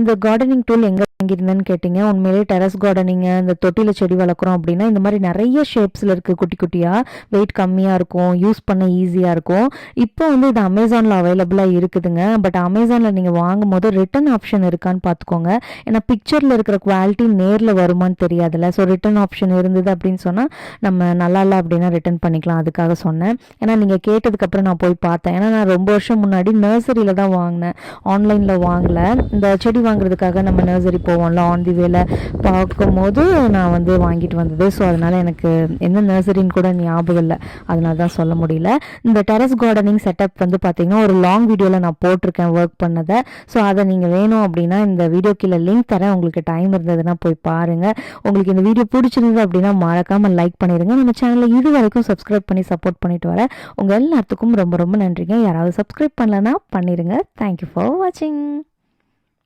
இந்த gardening tool எங்கே வாங்கியிருந்தேன்னு கேட்டிங்க. உண்மையிலேயே டெரஸ் கார்டனிங் இந்த தொட்டியில் செடி வளர்க்குறோம் அப்படின்னா இந்த மாதிரி நிறைய ஷேப்ஸில் இருக்குது குட்டி குட்டியாக வெயிட் கம்மியாக இருக்கும். யூஸ் பண்ண ஈஸியாக இருக்கும். இப்போ வந்து இது அமேசானில் அவைலபிளாக இருக்குதுங்க. பட் அமேசானில் நீங்கள் வாங்கும் போது ரிட்டர்ன் ஆப்ஷன் இருக்கான்னு பார்த்துக்கோங்க. ஏன்னா பிக்சரில் இருக்கிற குவாலிட்டி நேரில் வருமான்னு தெரியாதுல்ல. ஸோ ரிட்டன் ஆப்ஷன் இருந்தது அப்படின்னு சொன்னால் நம்ம நல்லா இல்லை அப்படின்னா ரிட்டர்ன் பண்ணிக்கலாம். அதுக்காக சொன்னேன். ஏன்னா நீங்கள் கேட்டதுக்கப்புறம் நான் போய் பார்த்தேன். ஏன்னா நான் ரொம்ப வருஷம் முன்னாடி நர்சரியில் தான் வாங்கினேன். ஆன்லைனில் வாங்கலை. இந்த செடி வாங்குறதுக்காக நம்ம நர்சரி போவோம்ல ஆன் தி வேல பார்க்கும்போது நான் வந்து வாங்கிட்டு வந்தது. ஸோ அதனால் எனக்கு என்ன நர்சரின்னு கூட ஞாபகம் இல்லை. அதனால தான் சொல்ல முடியல. இந்த டெரஸ் கார்டனிங் செட்டப் வந்து பார்த்தீங்கன்னா ஒரு லாங் வீடியோவில் நான் போட்டிருக்கேன் ஒர்க் பண்ணதை. ஸோ அதை நீங்கள் வேணும் அப்படின்னா இந்த வீடியோ கீழே லிங்க் தரேன். உங்களுக்கு டைம் இருந்ததுன்னா போய் பாருங்கள் உங்களுக்கு இந்த வீடியோ பிடிச்சிருந்தது அப்படின்னா மறக்காமல் லைக் பண்ணிடுங்க நம்ம சேனலை இது வரைக்கும் சப்ஸ்கிரைப் பண்ணி சப்போர்ட் பண்ணிட்டு வர உங்கள் எல்லாத்துக்கும் ரொம்ப ரொம்ப நன்றிங்க. யாராவது சப்ஸ்கிரைப் பண்ணலன்னா பண்ணிடுங்க தேங்க்யூ ஃபார் வாட்சிங்